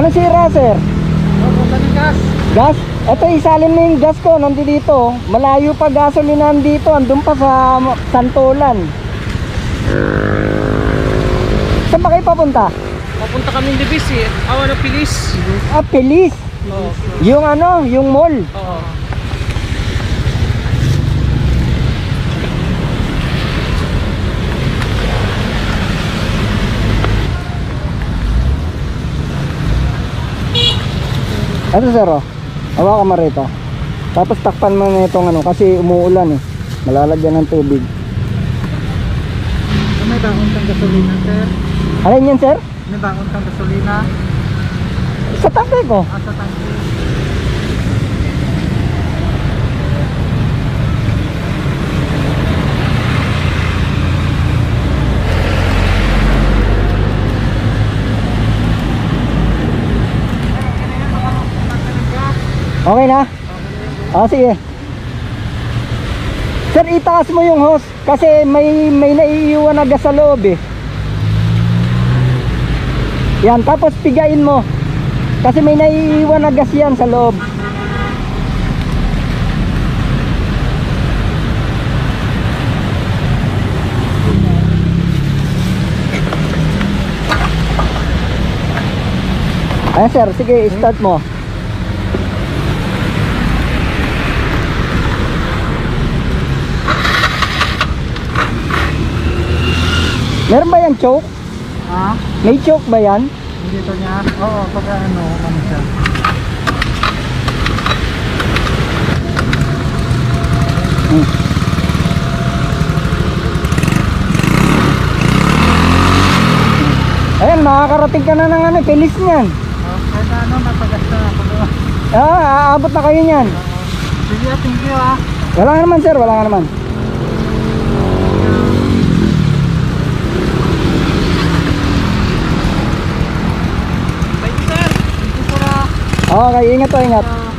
Ano sira, sir? Ng gas. Gas? Ito, isalin mo yung gas ko. Nandito dito. Malayo pa gasolina dito. Andun pa sa Santolan. Saan ba kayo papunta? Papunta kami ng Divis eh. Awa na pilis. Ah, Pelis. Oo. Yung ano, yung mall. Oo. Ito, sir, oh. Hawakan mo rito. Tapos takpan mo na itong ano, kasi umuulan eh. Malalagyan ng tubig. May baon kang gasolina, sir. Alin yan, sir? May baon kang gasolina. Sa tangke ko. Asa tangke. Okay na? Ah, sige. Sir, itaas mo yung hose kasi may may naiiwan na gas sa loob eh. Yan, tapos pigain mo. Kasi may naiiwan na gas yan sa loob. Ayan sir, sige, start mo. Meron ba yan choke? Ha? May choke ba yan? Dito niya? Oo, pag ano, ano siya. Hmm. Ayan, makakarating ka na ng ano, pilis niyan. Oh, kahit ano, napagas na ako doon. Ah, aabot na kayo niyan. Oo. Sige, thank you ah. Wala nga naman sir, wala nga naman. Okay, ingat po, ingat.